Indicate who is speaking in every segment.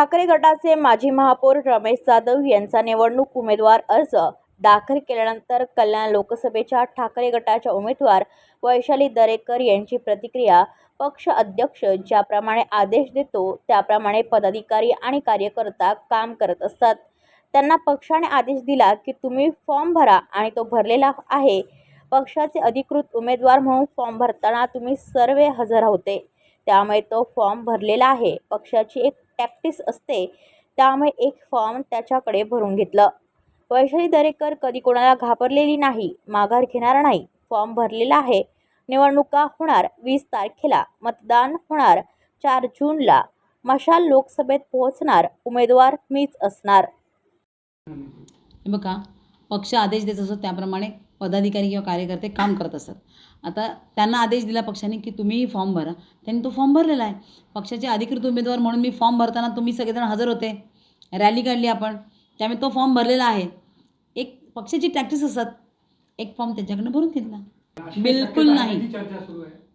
Speaker 1: ठाकरे गटाचे माजी महापौर रमेश जाधव यांचा निवडणूक उमेदवार अर्ज दाखल केल्यानंतर कल्याण लोकसभेच्या ठाकरे गटाच्या उमेदवार वैशाली दरेकर यांची प्रतिक्रिया पक्ष अध्यक्ष ज्याप्रमाणे आदेश देतो त्याप्रमाणे पदाधिकारी आणि कार्यकर्ता काम करत असतात. त्यांना पक्षाने आदेश दिला की तुम्ही फॉर्म भरा आणि तो भरलेला आहे. पक्षाचे अधिकृत उमेदवार म्हणून फॉर्म भरताना तुम्ही सर्व हजर होते. त्यामुळे तो फॉर्म भरलेला आहे. पक्षाची एक टॅक्टिस असते त्यामुळे एक फॉर्म त्याच्याकडे भरून घेतलं. वैशाली दरेकर कधी कोणाला घाबरलेली नाही माघार घेणार नाही फॉर्म भरलेला आहे. निवडणुका होणार वीस तारखेला मतदान होणार चार जूनला. मशाल लोकसभेत पोहोचणार उमेदवार मीच असणार.
Speaker 2: बघा पक्ष आदेश देत असतो त्याप्रमाणे पदाधिकारी किंवा कार्यकर्ते काम करत असतात. आता त्यांना आदेश दिला पक्षाने की तुम्ही फॉर्म भरा. त्यांनी तो फॉर्म भरलेला आहे. पक्षाचे अधिकृत उमेदवार म्हणून मी फॉर्म भरताना तुम्ही सगळेजण हजर होते. रॅली काढली आपण. त्यामुळे तो फॉर्म भरलेला आहे. एक पक्षाची टॅक्टिस असतात. एक फॉर्म त्यांच्याकडनं भरून घेतला. बिलकुल नाही.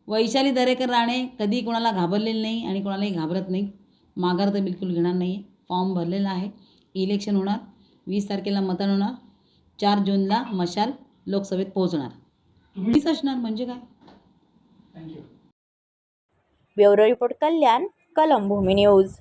Speaker 2: वैशाली दरेकर राणे कधी कोणाला घाबरलेली नाही आणि कोणालाही घाबरत नाही. माघार तर बिलकुल घेणार नाही फॉर्म भरलेला आहे. इलेक्शन होणार. वीस तारखेला मतदान होणार. चार जूनला मशाल लोकसभेत पोहोचणार. तुम्हीच असणार म्हणजे काय?
Speaker 3: थँक्यू
Speaker 1: ब्युरो रिपोर्ट कल्याण कलम भूमी न्यूज.